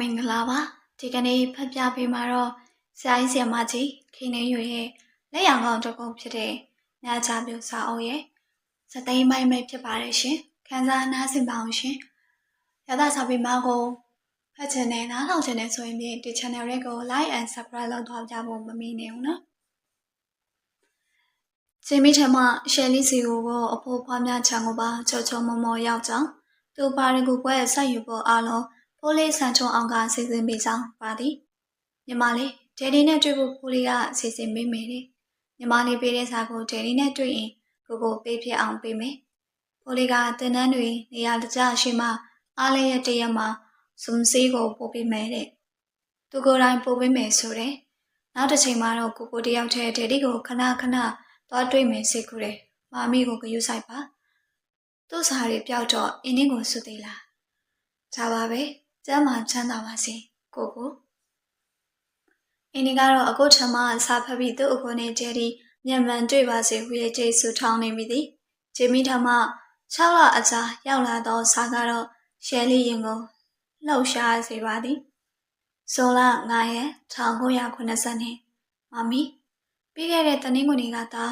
မင်္ဂလာပါဒီကနေ့ဖတ်ပြပေးမှာတော့ဆရာကြီးဆရာမကြီးခိနေရွရဲ့လက်ရောင်ကောင်တစ်ပုဒ်ဖြစ်တဲ့နာချပြူစာအုပ်ရဲ့စသိမ်းပိုင်းပဲဖြစ်ပါတယ်ရှင်ခန်းစားနားဆင်ပါအောင်ရှင်ရသစာပေမှာကိုဖတ်ချင်တဲ့နားထောင်ချင်တဲ့ဆိုရင်ဒီ channel လေးကို like and subscribe လုပ်သွားကြဖို့မမေ့နဲ့ဦးနော်စင်မီထမရှယ်လီစီကိုအဖိုးဖွားများချံကိုပါချောချောမောမောရောက်ကြောင်းသူပါရကူပွဲဆက်ယူဖို့အားလုံး ဖိုးလေးဆန်ချုံအောင်ကစီစဉ်ပေးဆောင်ပါသည်ညီမလေးဒယ်ဒီနဲ့တွေ့ဖို့ဖိုးလေးကစီစဉ်ပေးမယ်လေညီမလေးပေးတဲ့စာကိုဒယ်ဒီနဲ့တွေ့ရင်ကိုကိုပေးဖြစ်အောင်ပေးမယ်ဖိုးလေးကတင်တန်းတွေနေရာတကျရှိမှအားလေးရဲ့တရက်မှာစုံစည်းကိုပို့ပေးမယ်တဲ့သူကိုယ်တိုင်ပို့ပေးမယ်ဆိုတဲ့နောက်တစ်ချိန်မှာတော့ကိုကိုတယောက်တည်းဒယ်ဒီကိုခဏခဏသွားတွေ့မယ်စိတ်ကူတယ်မာမီကိုဂယုဆိုင်ပါသူ့စာတွေပျောက်တော့အင်းင်းကိုစွသေးလားဒါပါပဲ ကျမ်းမာချမ်းသာပါစေကိုကိုအင်းဒီကတော့အခုထမစာဖတ်ပြီးသူ့အကိုနဲ့ဂျယ်ဒီမြန်မှန်တွေ့ပါစေဟူရဲ့ကျေးဇူးထောင်းနေမိသည်ဂျေမီထမ6လအကြာရောက်လာတော့စာကတော့ရှယ်လီရင်ကိုလှုပ်ရှားစေပါသည်ဇွန်လ9ရက်1990နှစ်မမီပြီးခဲ့တဲ့တနင်္ဂနွေနေ့ကသာ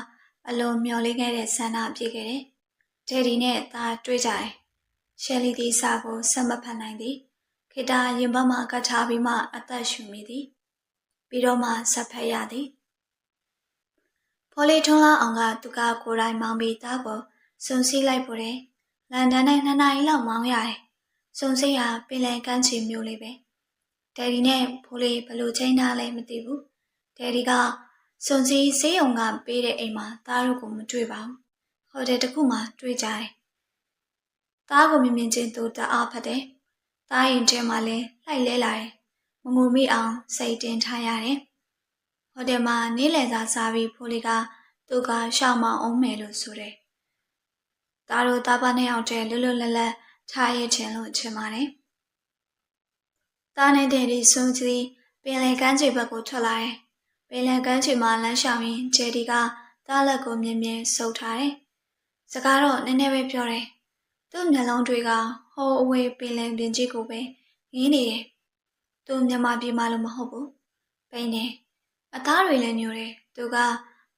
အလုံးမျော်လင့်ခဲ့တဲ့ဆန္ဒပြည့်ခဲ့တယ်။ဒယ်ဒီနဲ့သာတွေ့ကြတယ်။ရှယ်လီဒီစာကိုဆက်မဖတ်နိုင်သည်။ ခေတာရင်ဘတ်မှကတ်ထားပြီးမှအသက်ရှူမိသည်။ပြီးတော့မှဆက်ဖက်ရသည်။ဖော်လီထွန်းလာအောင်ကသူကကိုယ်တိုင်မောင်းပြီးသားကိုစုံစည်းလိုက်ပို့တယ်။လန်ဒန်နဲ့နှစ်နာရီလောက်မောင်းရတယ်။စုံစည်းဟာပင်လယ်ကမ်းခြေမျိုးလေးပဲ။ဒယ်ဒီနဲ့ဖိုးလေးဘလို့ချိန်ထားလဲမသိဘူး။ဒယ်ဒီကစွန်စီဆေးရုံကပေးတဲ့အိမ်မှာသားတို့ကိုမတွေ့ပါဘူး။ဟိုတယ်တစ်ခုမှတွေ့ကြတယ်။သားကိုမြင်မြင်ချင်းသူတအားဖတ်တယ်။ သားရင်ထဲမှာလည်းလှိုက်လဲလာတယ်။မငုံမိအောင်စိတ်တင်ထားရတယ်။ဟိုတယ်မှာနေလည်စာစားပြီးဖိုးလေးကသူကရှောင်းမအောင်မယ်လို့ဆိုတယ်။သားတို့သားပါနှစ်ယောက်တည်းလွတ်လွတ်လပ်လပ်ထားရခြင်းလို့ချင်ပါတယ်။သားနေတဲ့ဒီစွန်စီပင်လယ်ကမ်းခြေဘက်ကိုထွက်လာတယ်ပင်လယ်ကမ်းခြေမှာလမ်းလျှောက်ရင်ဂျယ်ဒီကသားလက်ကိုမြင်မြင်ဆုပ်ထားတယ်။စကားတော့နည်းနည်းပဲပြောတယ်။သူ့မျက်လုံးတွေက ဟိုအဝေးပင်လယ်ပြင်ကြီးကိုပဲငင်းနေတယ်။သူမြန်မာပြည်မှာလို့မဟုတ်ဘူး။ပိန်တယ်။အသားတွေလည်းညိုတယ်။သူက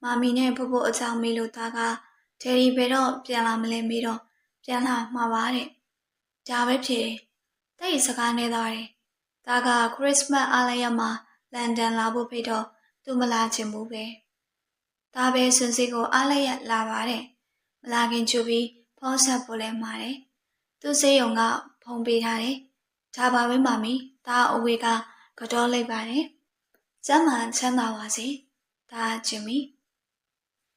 မာမီနဲ့ဖဖို့အကြောင်းမေးလို့သားကဂျယ်ဒီဘယ်တော့ပြန်လာမလဲမေးတော့ပြန်လာမှာပါတဲ့။ဒါပဲဖြစ်တယ်။တဲ့စကားနဲ့သားတယ်။သားကခရစ်စမတ်အားလရမှာလန်ဒန်လာဖို့ဖိတ်တော့သူမလာချင်ဘူးပဲ။ဒါပဲစွန်စီကိုအားလိုက်ရလာပါတယ်။မလာခင်ချူပြီးဖုံးဆက်ဖို့လဲမှာတယ်။ သူ့စေးရုံကဖုံးပေးထားတယ်။ဒါပါပဲမမီ။ဒါအဝေးကကတော့လိုက်ပါတယ်။ကျမ်းမှချမ်းသာပါစေ။ဒါဂျင်မီ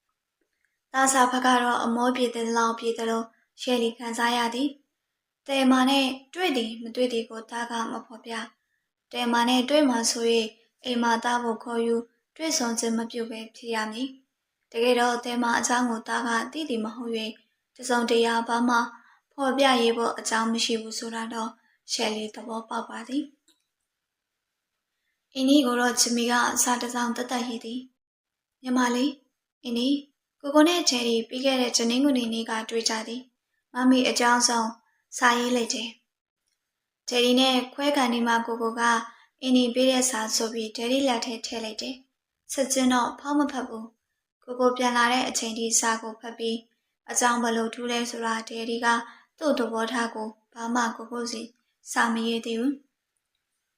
။ဒါစာဖက်ကတော့အမောပြေတဲ့လောက်ပြေတယ်လို့ရှယ်လီခံစားရသည်။တဲမာနဲ့တွေ့သည်မတွေ့သည်ကိုဒါကမဖော်ပြ။တဲမာနဲ့တွေ့မှဆို၍အိမ်မှာသားဖို့ခေါ်ယူတွေ့ဆုံခြင်းမပြုဘဲဖြစ်ရမည်တကယ်တော့တဲမအကြောင်းကိုသားကသိသည်မဟုတ်၍တစုံတရာဘာမှ ဖော်ပြရေးဖို့အကြောင်းမရှိဘူးဆိုတာတော့ရှယ်လီသဘောပေါက်ပါသည်အင်းဒီကိုတော့ချမီကအစာတစောင်းတက်တက်ရည်သည်မြမလေးအင်းဒီကိုကိုနဲ့ချယ်ရီပြီးခဲ့တဲ့ဂျနင်းကုနေနေ့ကတွေ့ကြသည်မမီအကြောင်းဆုံးစာရေးလိုက်တယ်ချယ်ရီနဲ့ခွဲကန်ဒီမှာကိုကိုကအင်းဒီပေးတဲ့စာဆိုပြီးဒယ်ရီလက်ထဲထည့်လိုက်တယ်ဆက်ချင်းတော့ဖောက်မဖတ်ဘူးကိုကိုပြန်လာတဲ့အချိန်ထိစာကိုဖတ်ပြီးအကြောင်းဘလို့ထူးလဲဆိုတာဒယ်ဒီက သူ့သဘောထားကိုဘာမှကိုကိုစီစာမရေးသေးဘူး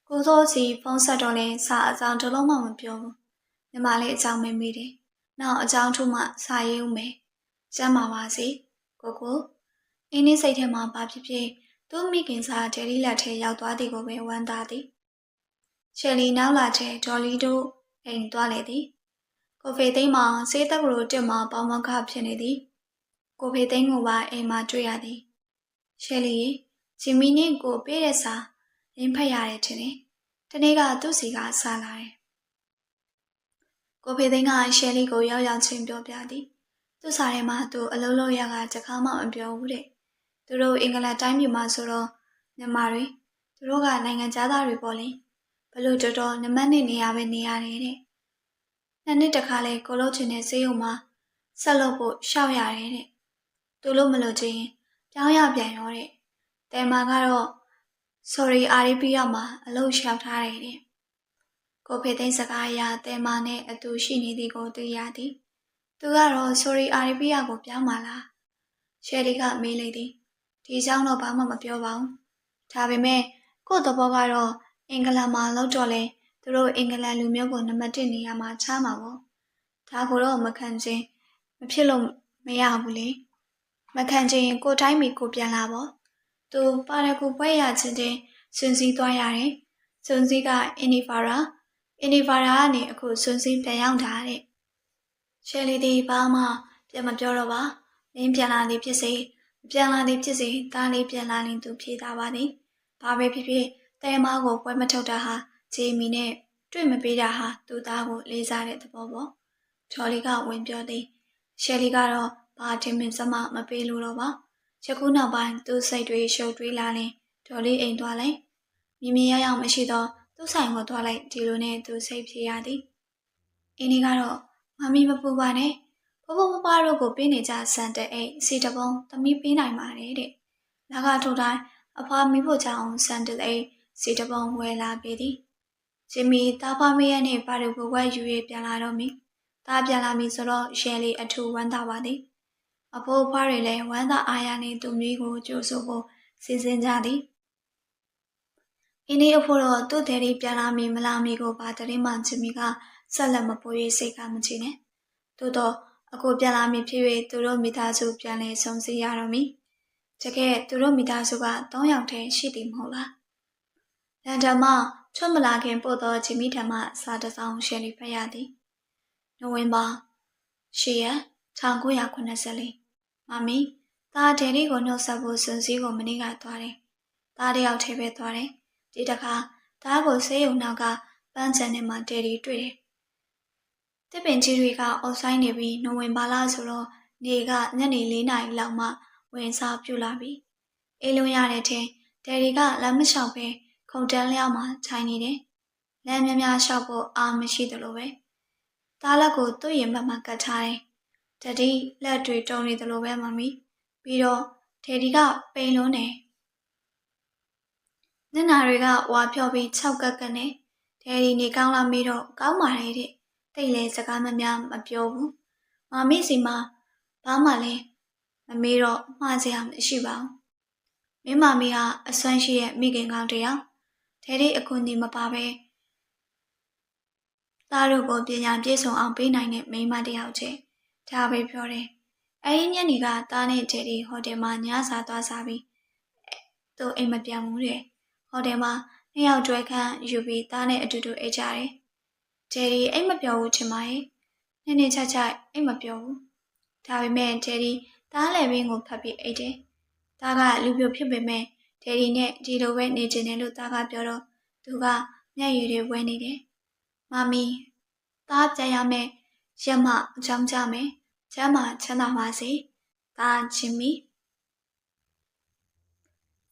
ကိုသောစီဖုန်းဆက်တော့လဲစာအကြောင်းတစ်လုံးမှမပြောဘူးညီမလေးအကြောင်းမမေးတယ်နောက်အကြောင်းထူးမှစာရေးဦးမယ်ကျမ်းပါပါစေကိုကိုအင်းနေစိတ်ထဲမှာဘာဖြစ်ဖြစ်သူ့မိခင်စာဒယ်ဒီလက်ထဲရောက်သွားသည်ကိုပဲဝမ်းသာသည်ရှယ်လီနောက်လာတဲ့ဒေါ်လီတို့အိမ်သွားလေသည်ကိုဖေသိန်းမှာစေးတက်ကလေးတက်မှာပေါင်းမခဖြစ်နေသည်ကိုဖေသိန်းကိုပါအိမ်မှာတွေ့ရသည် ရှယ်လီဂျင်မီနဲ့ကိုပေးတဲ့စာရင်းဖတ်ရတယ်ထင်တယ်တနေ့ကသူ့စီကဆာလာတယ်ကိုဖေသိန်းကရှယ်လီကိုရောက်ရောက်ချင်းပြောပြသည်သူ့စာထဲမှာသူအလုံးလုံးရကတခါမှမပြောဘူးတဲ့သူတို့အင်္ဂလန်တိုင်းပြည်မှာဆိုတော့မြန်မာတွေသူတို့ကနိုင်ငံသားတွေပေါ့လေဘလို့တော်တော်နမတ်နဲ့နေရပဲနေရတယ်တဲ့နှစ်နှစ်တခါလဲကိုလို့ချင်တဲ့ဈေးရုံမှာဆက်လုပ်ဖို့ရှောက်ရတယ်တဲ့သူလို့မလို့ချင်း ပြောင်းရပြန်ရောတဲ့တဲမာကတော့ sorry အာရီပီယာမှာအလုပ်လျှောက်ထားတယ်တဲ့ကိုဖေသိန်းစကားအရတဲမာနဲ့အတူရှိနေသည်ကိုသိရသည်သူကတော့ sorry အာရီပီယာကိုပြောင်းပါလားရှယ်လီကမေးလိုက်သည်ဒီအကြောင်းတော့ဘာမှမပြောပါဘူးဒါပေမဲ့ကို့သဘောကတော့အင်္ဂလန်မှာလောက်တော့လဲသူတို့အင်္ဂလန်လူမျိုးကိုနံပါတ်1နေရာမှာချမှာပေါ့ဒါကိုတော့မခံချင်းမဖြစ်လို့မရဘူးလေ မခံချင်းကိုတိုင်းမီကိုပြန်လာပေါ့သူပါရကူပွဲရချင်းချင်းစွန်စည်းသွားရတယ်စွန်စည်းကအင်နီဖာရာအင်နီဖာရာကနေအခုစွန်စည်းပြန်ရောက်တာတဲ့ရှယ်လီဒီဘာမှပြန်မပြောတော့ပါမင်းပြန်လာသည်ဖြစ်စေပြန်လာသည်ဖြစ်စေတားလေးပြန်လာရင်သူဖြေတာပါသည်ဘာပဲဖြစ်ဖြစ်တဲမားကိုပွဲမထုတ်တာဟာဂျေမီနဲ့တွေ့မပေးတာဟာသူ့သားကိုလေးစားတဲ့သဘောပေါ့ချော်လီကဝင်ပြောသည်ရှယ်လီကတော့ ဘာထင်မင်စမမပေးလို့တော့ပါယခုနောက်ပိုင်းသူ့စိတ်တွေရှုပ်တွေးလာရင်ဒေါ်လေးအိမ်သွားလိုက်မြင်မြင်ရရောက်မရှိတော့သူ့ဆိုင်ကိုသွားလိုက်ဒီလိုနဲ့သူစိတ်ဖြေရသည်အင်းဒီကတော့မမီမပူပါနဲ့ဘဘဘဘတို့ကိုပေးနေကြဆန်တဲ့အိတ်စီတပုံသမီးပေးနိုင်ပါတယ်တဲ့လာကထိုတိုင်းအဖွာမိဖို့ကြောင့်ဆန်တဲ့အိတ်စီတပုံဝယ်လာပေးသည်ဂျင်မီတာဖာမေးရနဲ့ပါရဘူဝဲယူရပြန်လာတော့မီတာပြန်လာပြီဆိုတော့ရှယ်လီအထူဝမ်းသာပါသည် အဖိုးအဖွားတွေလည်းဝမ်းသာအားရနဲ့သူမျိုးကိုကြိုးဆိုဖို့စီစဉ်ကြသည်အင်းဒီအဖိုးတော့သူ့တဲ့ရီပြန်လာမီမလာမီကိုပါတရင်မှဂျင်မီကဆက်လက်မပိုးရေးစိတ်ကမချနဲ့သို့တော့အခုပြန်လာမီဖြစ်၍သူတို့မိသားစုပြန်လည်ဆုံစည်းရတော့မီတကယ်သူတို့မိသားစုက၃ယောက်တည်းရှိသည်မဟုတ်လားလန်ဒန်မှာချွတ်မလာခင်ပို့သောဂျီမီထံမှစာတစ်စောင်ရှယ်လီဖတ်ရသည်နိုဝင်ဘာ၈ရက်1984 မမီသားဒယ်ရီကိုနှုတ်ဆက်ဖို့စွန်စည်းကိုမနေ့ကသွားတယ်သားတယောက်ထဲပဲသွားတယ်ဒီတခါသားကိုဆေးရုံနောက်ကပန်းချန်ထဲမှာဒယ်ရီတွေ့တယ်တစ်ပင်ကြီးတွေကအော်ဆိုင်နေပြီးနိုဝင်ဘာလဆိုတော့နေကညနေ၄နာရီလောက်မှဝင်စားပြူလာပြီအေးလုံးရတဲ့ထဲဒယ်ရီကလမ်းမလျှောက်ပဲခုံတန်းလျောက်မှာခြိုင်နေတယ်လမ်းများများလျှောက်ဖို့အားမရှိသလိုပဲသားလက်ကိုသူ့ရင်ဘက်မှာကတ်ထားတယ် တတိလက်တွေတုံနေသလိုပဲမမီပြီးတော့ဒေဒီကပိန်လုံးနေညနာတွေကဝါဖြော်ပြီး၆ကက်ကက်နဲ့ဒေဒီနေကောင်းလာမေးတော့ကောင်းပါလေတဲ့တိတ်လဲစကားမများမပြောဘူးမမီစီမှာဘာမှလည်းမမေးတော့မှားစရာမရှိပါဘူးမင်းမမီဟာအဆွမ်းရှိရဲ့မိခင်ကောင်းတယောက်ထဲဒီအခွင့်အရေးမပါပဲသားတို့ကိုပညာပြည့်စုံအောင်ပေးနိုင်တဲ့မိန်းမတယောက်ချင်း ဒါပဲပြောတယ်အဲဒီညနေကသားနဲ့ဂျယ်ဒီဟိုတယ်မှာညစာသွားစားပြီးသူအိမ်မပြန်ဘူးတဲ့ဟိုတယ်မှာနှစ်ယောက်တွဲခန်းယူပြီးသားနဲ့အတူတူအိတ်ကြတယ်ဂျယ်ဒီအိမ်မပြောဘူးချင်ပါရဲ့နည်းနည်းချာချာအိမ်မပြောဘူးဒါပေမဲ့ဂျယ်ဒီသားလည်းဘင်းကိုဖတ်ပြီးအိတ်တယ်သားကလူပြိုဖြစ်ပေမဲ့ဒယ်ဒီနဲ့ဒီလိုပဲနေချင်တယ်လို့သားကပြောတော့သူကမျက်ရည်တွေဝဲနေတယ်။မမီသားကြရမယ် ရမအကြောင်းကြမယ်ကျမ်းမာချမ်းသာပါစေ။သားချင်းမီ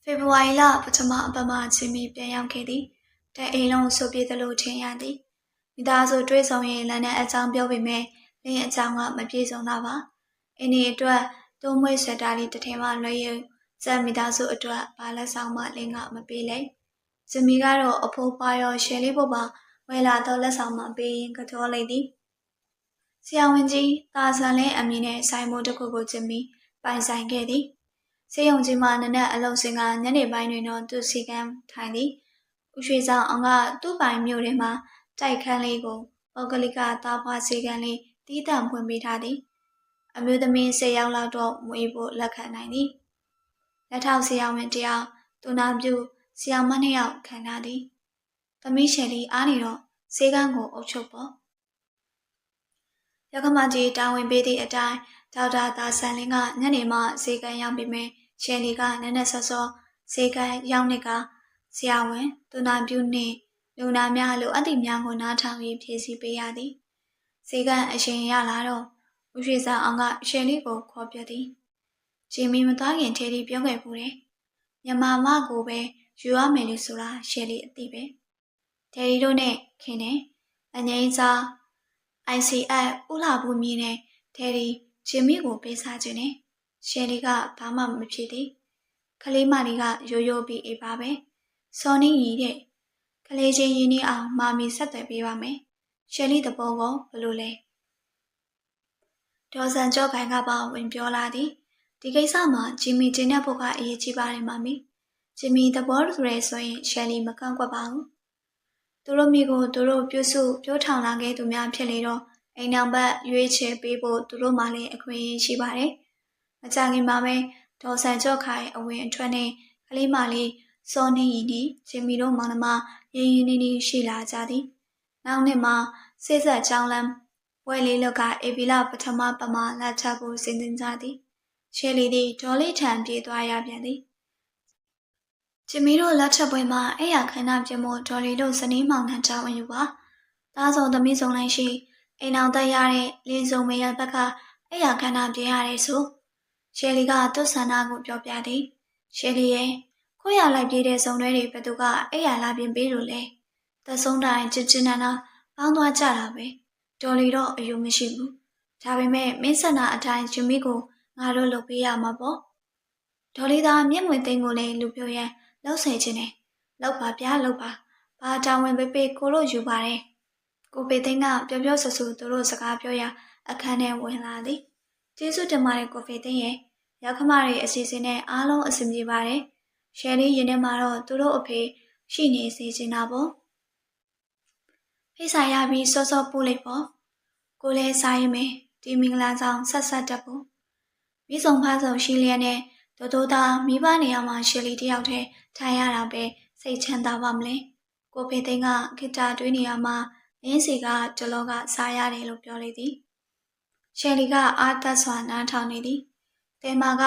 ဖေဖော်ဝါရီလပထမအပတ်မှာချင်းမီပြန်ရောက်ခဲ့သည်။တဲ့အိမ်လုံးဆိုပြေသလိုထင်ရသည်။မိသားစုတွေးဆောင်ရင်လမ်းနဲ့အကြောင်းပြောပေမဲ့လင်းအကြောင်းကမပြေဆုံးတာပါ။အင်းဒီအတွက်တုံးမွေးဆက်တာလေးတစ်ထည်မှလွှဲရုံဇက်မိသားစုအတွက်ဘာလက်ဆောင်မှလင်းကမပေးလိုက်ဇမီကတော့အဖိုးပါရောရှယ်လေးပုတ်ပါဝယ်လာတော့လက်ဆောင်မှပေးရင်ကြောလိုက်သည် ဆရာဝန်ကြီးတာဆန်လဲအမည်နဲ့ဆိုင်မိုးတစ်ခုကိုဂျမီပိုင်ဆိုင်ခဲ့သည်စေယုံကြီးမှနနက်အလုံးစင်ကညနေပိုင်းတွင်တော့သူစီကံထိုင်သည်ဦးရွှေဆောင်အောင်ကသူ့ပိုင်မြို့ထဲမှာတိုက်ခန်းလေးကိုပုဂ္ဂလိကတာဖွာစီကံလေးတီးတန့်ဖွင့်ပေးထားသည်အမျိုးသမီး၁၀ယောက်လောက်တော့မွေးဖို့လက်ခံနိုင်သည်လက်ထောက်ဆရာဝန်တယောက်သူနာပြုဆရာမနှစ်ယောက်ခံထားသည်သမီးရှယ်လီအားနေတော့ဈေးကန်းကိုအုပ်ချုပ်ပေါ့ ရကမကြီးတာဝန်ပေးသည့်အတိုင်းဒေါက်တာသာဆန်လင်းကညနေမှဈေးကန်းရောက်ပြီးမြရှယ်လီကနည်းနည်းဆော့ဆော့ဈေးကန်းရောက်နေကဆရာဝန်သူနာပြုနှင့်လူနာများလိုအပ်သည့်များကိုနားထောင်ပြီးဖြည့်ဆည်းပေးရသည်ဈေးကန်းအရှင်ရလာတော့ဦးရွှေစာအောင်ကရှယ်လီကိုခေါ်ပြသည်ဂျီမီမသွားခင်ထေဒီပြောခဲ့ဘူးတယ်။မြန်မာမကိုပဲယူရမယ်လို့ဆိုတာရှယ်လီအသိပဲ။ထေဒီတို့နဲ့ခင်တယ်။အငိမ့်စား ICF ဥလာဘူးမြင်းနဲ့ထေဒီဂျီမီကိုပေးစားခြင်းနဲ့ရှယ်လီကဘာမှမဖြစ်သေး။ကလေးမလေးကရိုးရိုးပြီးအေးပါပဲစော်နီရီတဲ့ကလေးချင်းရင်းနှီးအောင်မာမီဆက်သွယ်ပေးပါမယ်ရှယ်လီသဘောကောဘယ်လိုလဲဒေါ်ဆန်ကျော်ခိုင်ကပါဝင်ပြောလာသည်ဒီကိစ္စမှာဂျီမီကျင်းတဲ့ဖို့ကအရေးကြီးပါတယ်မာမီဂျီမီသဘောတူရဲဆိုရင်ရှယ်လီမကန့်ကွက်ပါဘူး သူတို့မိကိုသူတို့ပြုစုပြောထောင်လာခဲ့သူများဖြစ်လေတော့အိမ်နောက်ဘက်ရွေးချယ်ပေးဖို့သူတို့မှလည်းအခွင့်အရေးရှိပါတယ်မကြခင်မှာပဲဒေါ်ဆန်ကျော်ခိုင်အဝင်အထွက်နဲ့ကလေးမလေးစောနေရီနီဂျင်မီတို့မောင်နှမရင်းရင်းနှီးနှီးရှိလာကြသည်နောက်နှစ်မှာစိတ်ဆက်ချောင်းလမ်းဝဲလေးလောက်ကအေဗီလာပထမပမာလက်ထပ်ဖို့စဉ်းစားကြသည်ရှယ်လီသည်ဒေါ်လေးထံပြေးသွားရပြန်သည် ဂျင်မီတို့လက်ထပ်ပွဲမှာအဲ့ရခန္ဓာပြမို့ဒေါ်လီတို့ဇနီးမောင်နှံချဝင်ယူပါသားဆောင်သမီးဆောင်လိုက်ရှိအိမ်အောင်တက်ရတဲ့လင်းစုံမရဘက်ကအဲ့ရခန္ဓာပြရတယ်ဆိုရှယ်လီကသူ့ဆန္ဒကိုပြောပြသည်ရှယ်လီရဲ့ခိုးရလိုက်ပြေးတဲ့ဇုံတွေတွေဘသူကအဲ့ရလာပြင်ပေးလို့လဲသက်ဆုံးတိုင်းချစ်ချင်နာနာပေါင်းသွားကြတာပဲဒေါ်လီတော့အယုံမရှိဘူးဒါပေမဲ့မင်းဆန္ဒအတိုင်းဂျူမီကိုငါတို့လုပ်ပေးရမှာပေါ့ဒေါ်လီသာမျက်မှေသိန်းကိုလည်းလူပြိုရန် လှုပ်ဆယ်ခြင်းနဲ့လောက်ပါဗျာလောက်ပါဘာတောင်းဝင်ပေးပေးကိုလို့ယူပါတယ်ကိုပေသိန်းကပြောပြောဆဆူသူတို့စကားပြောရအခန်းထဲဝင်လာသည်ကျေးဇူးတင်ပါတယ်ကိုပေသိန်းရဲ့ရောက်ခမတွေအစီအစဉ်နဲ့အားလုံးအဆင်ပြေပါတယ်ရှယ်လီရင်ထဲမှာတော့သူတို့အဖေရှိနေစေချင်တာပေါ့ဖိတ်စာရပြီးစောစောပို့လိုက်ပေါ့ကိုလည်းစားရင်မယ်ဒီမင်္ဂလာဆောင်ဆက်ဆက်တက်ဖို့မိဆောင်ဖားဆောင်ရှိလျက်နဲ့ တိုးတိုးသားမိဘနေရာမှာရှယ်လီတယောက်တည်းထိုင်ရတာပဲစိတ်ချမ်းသာပါမလဲကိုဖေသိန်းကဂီတာတွင်းနေရာမှာလင်းစီကတလောကစားရတယ်လို့ပြောလိုက်သည်ရှယ်လီကအားသက်စွာနားထောင်နေသည်တဲမာက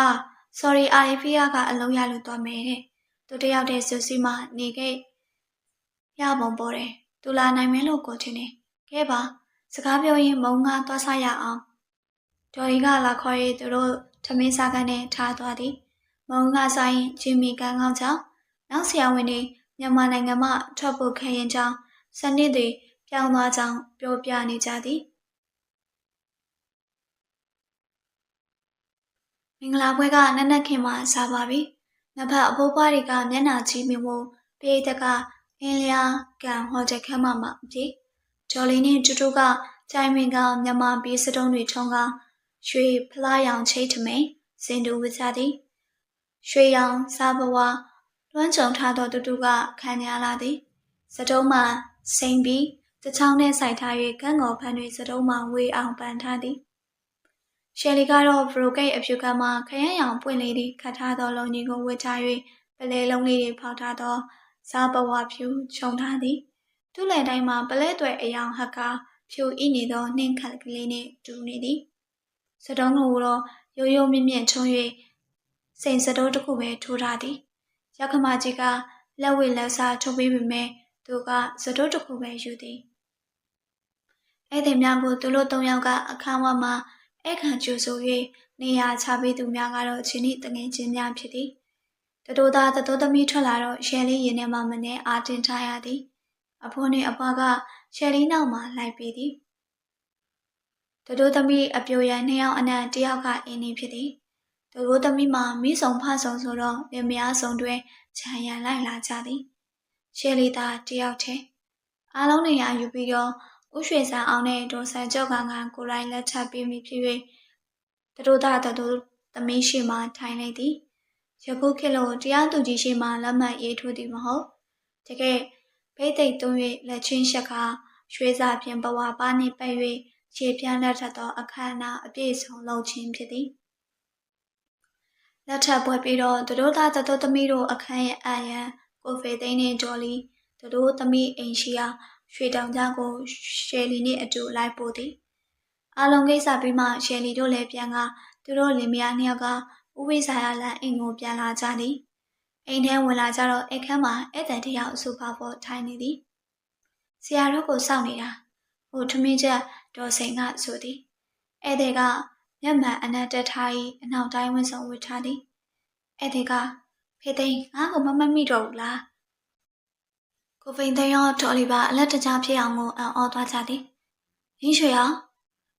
sorry အာရီဖီယာကအလုံးရလို့သွားမယ်တဲ့သူတယောက်တည်းဆူစီမနေခဲ့ရပုံပေါ်တယ်သူလာနိုင်မယ်လို့ကိုချင်းနေခဲ့ပါစကားပြောရင်မုံငါသွားစားရအောင်ဒေါ်ရီကလာခေါ်ရေးသူတို့ထမင်းစားကန်းနဲ့ထားသွားသည် မုံငါဆိုင်ဂျင်မီကန်ကောင်းချောင်းနောက်ဆရာဝန်တွေမြန်မာနိုင်ငံမှထွက်ဖို့ခဲရင်ကြောင်းစနစ်တွေပြောင်းသွားကြောင်းပြောပြနေကြသည်မင်္ဂလာပွဲကနက်နက်ခင်မှစားပါပြီ။နဖက်အဖိုးပွားတွေကမျက်နှာချီးမြှင့်ဖို့ပိဋကအင်းလျာကန်ဟော်တယ်ခမ်းမမှာအဖြစ်ဂျော်လီနဲ့တူတူကကြိုင်မင်ကမြန်မာပြည်စတုံးတွေထုံးကရွှေဖလားရောင်ချိတ်ထမိန်စင်တူဝကြသည် ရွှေရောင်စားဘဝလွှမ်းကြုံထားသောတူတူကခံရလာသည်စတုံးမှာစိန်ပြီးတချောင်းနဲ့စိုက်ထား၍ကန်းငေါ်ဖန်းတွေစတုံးမှာဝေအောင်ပန်ထားသည်ရှယ်လီကတော့ဘရိုကိတ်အဖြူကမှခရမ်းရောင်ပွင့်လေးတွေခတ်ထားသောလုံကြီးကိုဝတ်ထား၍ပလဲလုံးလေးတွေဖောက်ထားသောစားဘဝဖြူခြုံထားသည်သူ့လက်တိုင်းမှာပလဲသွဲအယောင်ဟက်ကဖြူဤနေသောနှင်းခတ်ကလေးနှင့်တူနေသည်စတုံးကိုတော့ရိုးရိုးမြင့်မြင့်ချုံ၍ စိန်စတိုးတစ်ခုပဲထိုးထားသည်ရောက်ခမကြီးကလက်ဝဲလက်စားထုတ်ပေးပေမဲ့သူကစတိုးတစ်ခုပဲယူသည်အဲ့ဒီများကိုသူတို့၃ယောက်ကအခန်းဝမှာအခန့်ကျူဆို၍နေရာချပေးသူများကတော့ချင်းဤတငယ်ချင်းများဖြစ်သည်တတိုးသားတတိုးသမီးထွက်လာတော့ရှယ်လီရင်ထဲမှာမနေအာတင်ထားရသည်အဖိုးနှင့်အဖွားကရှယ်လီနောက်မှာလိုက်ပြီးသည်တတိုးသမီးအပြိုရန်နှစ်ယောက်အနက်တယောက်ကအင်းနေဖြစ်သည် တတိုးသမီးမှာမိဆောင်ဖဆောင်ဆိုတော့လင်မယားဆောင်တွဲခြံရန်လိုက်လာကြသည်ရှယ်လီသားတယောက်ထဲအားလုံးနေရာယူပြီးတော့ဥရွှေဆန်အောင်နဲ့ဒေါ်ဆန်ကြော့ကန်ကကိုရိုင်းလက်ထပ်ပြီးမိဖြစ်၍တတိုးသားတတိုးသမီးရှိမှထိုင်လိုက်သည်ယခုခေတ်လိုတရားသူကြီးရှိမှလက်မှတ်ရေးထိုးသည်မဟုတ်တကယ်ဘိတ်သိက်သွင်း၍လက်ချင်းရှက်ကရွှေစာပြင်ဘဝပါနှင့်ပတ်၍ခြေပြန်းလက်ထပ်သောအခမ်းအနားအပြည့်စုံလုပ်ခြင်းဖြစ်သည် လက်ထပ်ပွဲပြီးတော့တတိုးသားတတိုးသမီးတို့အခမ်းရဲ့အာရန်ကိုဖေသိန်းနဲ့ဂျော်လီတတိုးသမီးအိမ်ရှိရာရွှေတောင်ကြားကိုရှယ်လီနှင့်အတူလိုက်ပို့သည်အလုံးကိစ္စပြီးမှရှယ်လီတို့လည်းပြန်ကသူတို့လင်မယားနှစ်ယောက်ကဥဝိစာရလန်အိမ်ကိုပြန်လာကြသည်အိမ်ထဲဝင်လာကြတော့အခန်းမှာဧည့်သည်တယောက်အဆူပါပေါ်ထိုင်နေသည်ဆရာတို့ကိုစောင့်နေတာဟိုထမင်းချက်ဒေါ်စိန်ကဆိုသည်ဧည့်သည်က မျက်မှန်အနက်တက်ထား၏အနောက်တိုင်းဝင်းဆောင်ဝတ်ထားသည်ဧည့်သည်ကဖေသိန်းငါ့ကိုမမမိတော့ဘူးလားကိုဖိန်သိန်းရောဒေါ်လီပါအလက်တကြားဖြစ်အောင်ကိုအံ့ဩသွားကြသည်ရင်းရွှေအောင်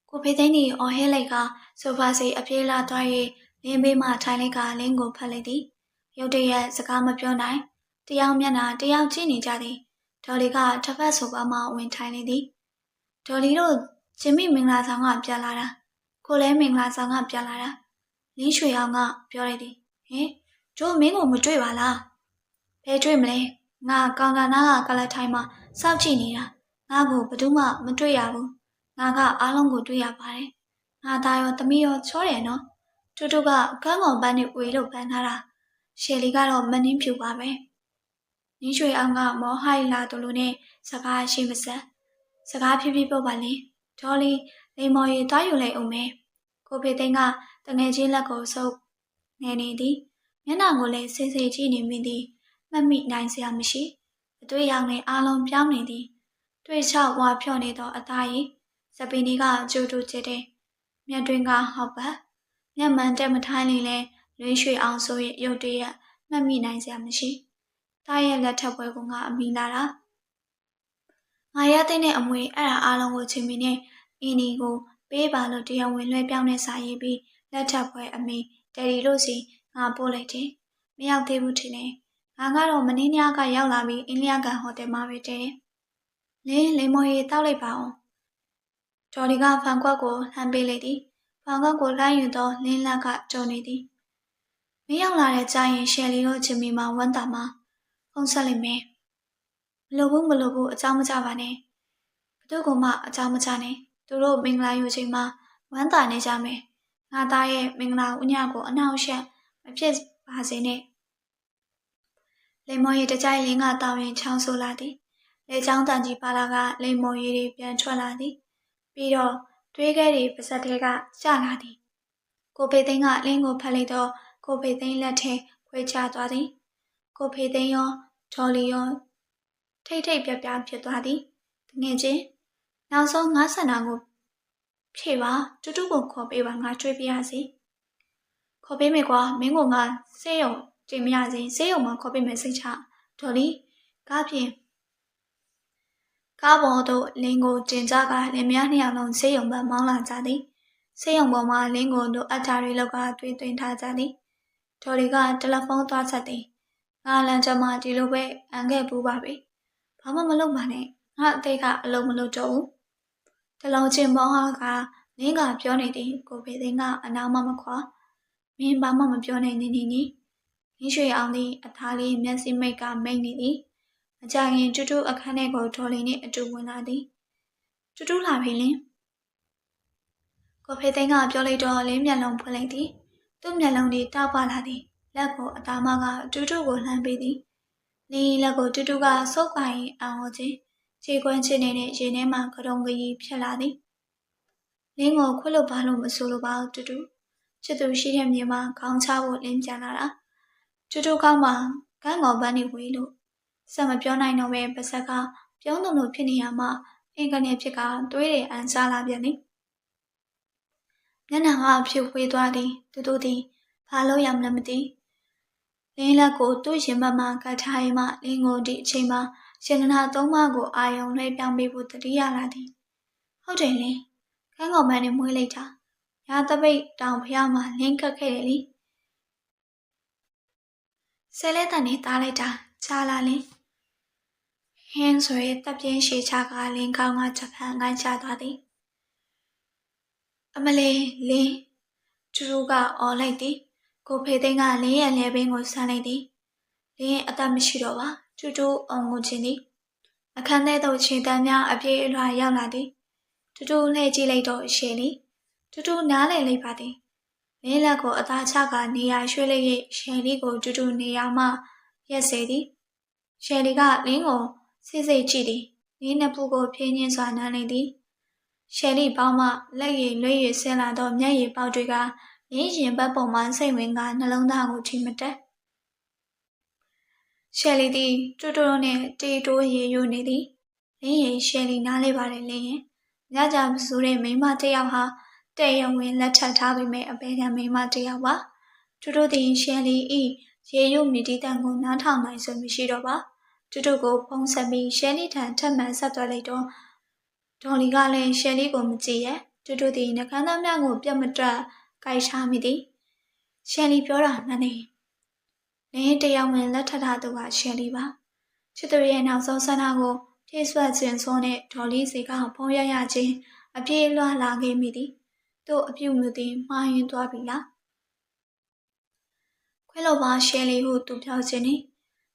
ကိုဖေသိန်းဒီအော်ဟဲလိုက်ကဆိုဖာစီအပြေးလာသွား၍လင်းဘေးမှထိုင်လိုက်ကလင်းကိုဖတ်လိုက်သည်ရုတ်တရက်စကားမပြောနိုင်တယောက်မျက်နှာတယောက်ကြည့်နေကြသည်ဒေါ်လီကတစ်ဖက်ဆိုပါမှဝင်ထိုင်နေသည်ဒေါ်လီတို့ဂျင်မီမင်္ဂလာဆောင်ကပြန်လာတာ ကိုလည်းမင်္ဂလာဆောင်ကပြန်လာတာလင်းရွှေအောင်ကပြောလိုက်သည်ဟင်တို့မင်းကိုမတွေ့ပါလားဘယ်တွေ့မလဲငါကောင်ကနာကကလထိုင်မှာစောင့်ကြည့်နေတာငါ့ကိုဘယ်သူမှမတွေ့ရဘူးငါကအားလုံးကိုတွေ့ရပါတယ်ငါသားရောသမီးရောချောတယ်နော်တူတူကကန်းကောင်ပန်းနဲ့ဝေလို့ပန်းထားတာရှယ်လီကတော့မနှင်းဖြူပါပဲနင်းရွှေအောင်ကမောဟိုင်လာတို့လိုနဲ့စကားရှိမစက်စကားဖြည်းဖြည်းပုတ်ပါလေဒေါ်လီ လိမ္မော်ရီတွားယူလိုက်အောင်မယ်ကိုဖေသိန်းကတငယ်ချင်းလက်ကိုဆုပ်နေနေသည်မျက်နှာကိုလည်းစိတ်စိတ်ကြည့်နေမိသည်မှတ်မိနိုင်စရာမရှိအတွေ့ရောင်နဲ့အားလုံးပြောင်းနေသည်တွေ့ချဝါဖြော့နေသောအသားရည်စပီနီကကျူတူချစ်တဲ့မျက်တွင်ကဟောက်ပတ်မျက်မှန်တက်မထိုင်းလေလဲလွင်းရွှေအောင်ဆိုရဲ့ရုတ်တရက်မှတ်မိနိုင်စရာမရှိ။တားရဲ့လက်ထပ်ပွဲကငါအမိလာတာ။ငါရတဲ့နဲ့အမွေအဲ့ဒါအားလုံးကိုချင်းမီနဲ့ အင်းဒီကိုပေးပါလို့တရားဝင်လွှဲပြောင်းနေစာရေးပြီးလက်ထပ်ပွဲအမိတယ်ဒီလို့စီငါပို့လိုက်တယ်။မရောက်သေးဘူးထင်တယ်။ငါကတော့မင်းညကရောက်လာပြီးအင်းလျာကန်ဟိုတယ်မှာပဲတည်တယ်။လင်းလိမ္မော်ရီတောက်လိုက်ပါအောင်။ဒေါ်လီကဖန်ကွက်ကိုလှမ်းပေးလိုက်သည်။ဖန်ကွက်ကိုလှမ်းယူသောလင်းလက်ကကြုံနေသည်။မင်းရောက်လာတဲ့ကြာရင်ရှယ်လီတို့ချင်မီမှာဝမ်းတာမှာဖုန်းဆက်လိုက်မယ်။မလိုဘူးမလိုဘူးအကြောင်းမကြပါနဲ့။ဘသူကမှအကြောင်းမကြနဲ့။ သူတို့မင်္ဂလာယူချိန်မှာဝမ်းတာနေကြမယ်။ငါသားရဲ့မင်္ဂလာဥညကိုအနှောက်အယှက်မဖြစ်ပါစေနဲ့။လိမ္မော်ရီတကြိုက်လင်းကတောင်းရင်ချောင်းဆိုလာသည်။လေချောင်းတန်ကြီးပါလာကလိမ္မော်ရီတွေပြန်ထွက်လာသည်။ပြီးတော့တွေးခဲတွေပါစက်ထဲကကျလာသည်။ကိုဖေသိန်းကလင်းကိုဖက်လိုက်တော့ကိုဖေသိန်းလက်ထဲခွေချသွားသည်။ကိုဖေသိန်းရောဒေါ်လီရောထိတ်ထိတ်ပြပြဖြစ်သွားသည်။တငယ်ချင်း နောက်ဆုံးငါဆန္ဒကိုဖြေပါတူတူကိုခေါ်ပေးပါငါကျွေးပြရစီ။ခေါ်ပေးမယ်ကွာမင်းကငါစေးရုံကြင်မရစီစေးရုံမှာခေါ်ပေးမယ်စိတ်ချဒေါ်လီကားဖြင့်ကားပေါ်သို့လင်းကိုတင်ကြကလင်မယားနှစ်ယောက်လုံးစေးရုံဘက်မောင်းလာကြသည်စေးရုံပေါ်မှာလင်းကိုတို့အထာတွေလောက်ကတွေးသွင်းထားကြသည်ဒေါ်လီကတယ်လီဖုန်းသွားဆက်သည်ငါလန်ချမှာဒီလိုပဲအန်ခဲ့ပူပါပြီဘာမှမလုပ်ပါနဲ့ငါအသေးကအလုံးမလုပ်တော့ဘူး တလုံးချင်းမောင်းဟာကလင်းကပြောနေသည်ကိုဖေသိန်းကအနာမမခွာမင်းဘာမှမပြောနိုင်နေနေနီရင်းရွှေအောင်သည်အသားလေးမျက်စိမိတ်ကမိတ်နေသည်မကြခင်တူတူအခန်းထဲကိုဒေါ်လီနှင့်အတူဝင်လာသည်တူတူလာပြီလင်းကိုဖေသိန်းကပြောလိုက်တော့လင်းမျက်လုံးဖွင့်လိုက်သည်သူ့မျက်လုံးတွေတောက်ပလာသည်လက်ကိုအသားမကတူတူကိုလှမ်းပေးသည်လင်းလက်ကိုတူတူကဆုပ်ကိုင်အောင်ဟောခြင်း ခြေခွန်းချစ်နေတဲ့ရေထဲမှာကရုံကကြီးဖြစ်လာသည်လင်းကိုခွတ်လို့ပါလို့မဆိုလိုပါဘူးတူတူချစ်သူရှိတဲ့မြေမှာခေါင်းချဖို့လင်းပြန်လာတာတူတူကောင်းမှာကန်းကောင်ပန်းနေဝေးလို့စက်မပြောနိုင်တော့ပဲပါဇက်ကပြုံးတုံလို့ဖြစ်နေရမှအင်ကနေဖြစ်ကတွေးတယ်အန်စားလာပြန်သည်မျက်နှာကဖြူဝေးသွားသည်တူတူသည်ဘာလို့ရမလဲမသိလင်းလက်ကိုသူ့ရင်ဘတ်မှကတ်ထားရင်မှလင်းကိုဒီအချိန်မှာ ရှင်ကနာသုံးပါးကိုအာယုံလွှဲပြောင်းပေးဖို့တတိယလာသည်ဟုတ်တယ်လေခန်းကောင်မန်းနဲ့မွေးလိုက်တာရာတပိတ်တောင်ဖျားမှာလင်းကတ်ခဲ့တယ်လေဆဲလဲတန်နေသားလိုက်တာချာလာလင်းဟင်းဆိုရဲတပ်ပြင်းရှေချကလင်းကောင်းကချက်ဖန်ငိုင်းချသွားသည်အမလေးလင်းကျူကအော်လိုက်သည်ကိုဖေသိန်းကလင်းရဲ့လဲပင်ကိုဆန်းလိုက်သည်လင်းအသက်မရှိတော့ပါ ကျူတူအောင်ကိုချင်းသည်အခန်းထဲသို့ခြေတန်းများအပြေးအလွှာရောက်လာသည်တူတူလှည့်ကြည့်လိုက်တော့ရှယ်လီတူတူနားလည်လိုက်ပါသည်လင်းလက်ကိုအသားချကနေရာရွှေ့လိုက်၍ရှယ်လီကိုတူတူနေရာမှရက်စေသည်ရှယ်လီကလင်းကိုစိစိတ်ကြည့်သည်လင်းနှစ်ဖူးကိုဖြင်းချင်းစွာနားနေသည်ရှယ်လီပေါင်းမှလက်ရည်လွှဲရည်ဆင်းလာသောမျက်ရည်ပေါက်တွေကရင်းရင်ဘက်ပုံမှစိတ်ဝင်ကနှလုံးသားကိုထိမတက် ရှယ်လီသည်တူတူနဲ့တီတိုးရေယူနေသည်လင်းရင်ရှယ်လီနားလေးပါတယ်လင်းရင်ညကြမစိုးတဲ့မိမတစ်ယောက်ဟာတဲ့ရဝင်လက်ထပ်ထားပေမဲ့အပေခံမိမတစ်ယောက်ပါတူတူသည်ရှယ်လီဤရေယူမြတီတန်ကိုနားထောင်နိုင်စွမ်းမရှိတော့ပါတူတူကိုဖုံးဆက်ပြီးရှယ်လီထံထပ်မံဆက်သွယ်လိုက်တော့ဒေါ်လီကလည်းရှယ်လီကိုမကြည့်ရဲ့တူတူသည်နှကန်းသားများကိုပြတ်မတွက်ကြိုက်ချမိသည်ရှယ်လီပြောတာမှန်တယ် လလင်းတရားဝင်လက်ထပ်ထားသူကရှယ်လီပါချစ်သူရဲ့နောက်ဆုံးဆန္ဒကိုဖြည့်ဆွတ်ခြင်းစွန်းတဲ့ဒေါ်လေးစီကဖုံးရရချင်းအပြေးလွှာလာခဲ့မိသည်သူ့အပြုတ်မျိုးသည်မှားယွင်းသွားပြီလားခွဲလို့ပါရှယ်လီဟုသူပြောခြင်းနီ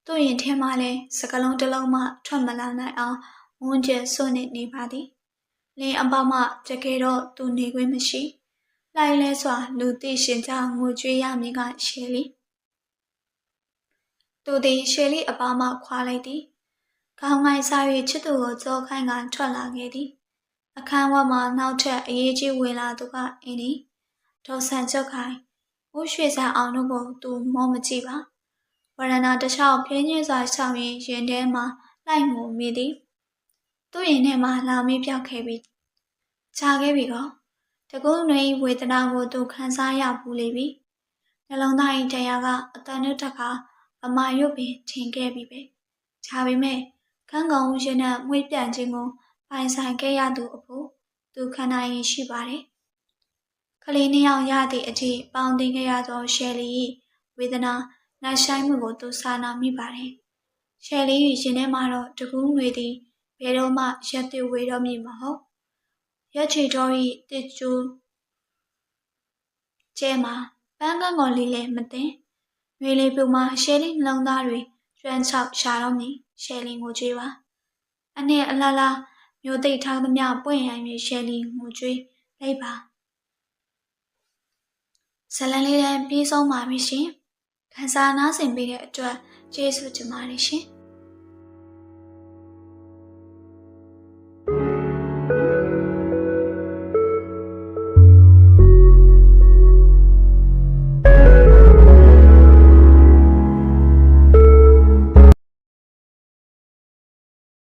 သူ့ရင်ထဲမှာလဲစကလုံးတစ်လုံးမှထွက်မလာနိုင်အောင်ဝန်းကျဲစွန့်နေနေပါသည်လင်းအပမတကယ်တော့သူနေခွင့်မရှိလိုက်လဲစွာလူသိရှင်ကြောင့်ငိုကြွေးရမည်ကရှယ်လီ သူသည်ရှယ်လီအပမခွာလိုက်သည်ခေါင်းငိုင်းစား၍ချစ်သူကိုကြောခိုင်းကထွက်လာခဲ့သည်အခန်းဝက်မှာနောက်ထပ်အရေးကြီးဝင်လာသူကအင်းဒီဒေါ်ဆန်ချုပ်ခိုင်ဦးရွှေဆန်အောင်တို့ကိုသူမောမကြည့်ပါဝရဏတခြားပြင်းညင်းစွာဆောင်ရင်ရင်ထဲမှာလိုက်ငိုမိသည်သူ့ရင်ထဲမှာလာမေးပြောက်ခဲ့ပြီးခြာခဲ့ပြီကောတကုန်းတွင်ဝေဒနာကိုသူခံစားရပူလေပြီနှလုံးသား၏တရားကအတန်တို့တခါ အမာရွတ်ပင်ထင်ခဲ့ပြီပဲခြာပေမဲ့ခန်းကောင်ရင်နဲ့မွေးပြန်ခြင်းကိုပိုင်ဆိုင်ခဲ့ရသူအဖို့သူခန္ဓာရင်ရှိပါတယ်။ကလေးနှစ်ယောက်ရသည့်အထိပေါင်းတင်ခဲ့ရသောရှယ်လီ၏ဝေဒနာနှာဆိုင်မှုကိုသူစာနာမိပါတယ်။ရှယ်လီ၏ရှင်ထဲမှာတော့တကူးငွေသည်ဘယ်တော့မှရက်သွေးဝေတော့မည်မဟုတ်။ရက်ချီတော်၏တစ်ကျူးကျဲမှာပန်းကန်းကိုလေးလည်းမသိ။ မေလေးပြူမှာရှယ်လီနှလုံးသားတွေကျွမ်းချောက်ရှာတော့မည်ရှယ်လီကိုကြွေးပါ။အနဲ့အလားလားမျိုးသိပ်ထားသမျှပွင့်ရန်၍ရှယ်လီငိုကြွေးလိုက်ပါဇလန်လေးလည်းပြီးဆုံးပါပြီရှင်ခန်းစားနားဆင်ပေးတဲ့အတွက်ကျေးဇူးတင်ပါတယ်ရှင်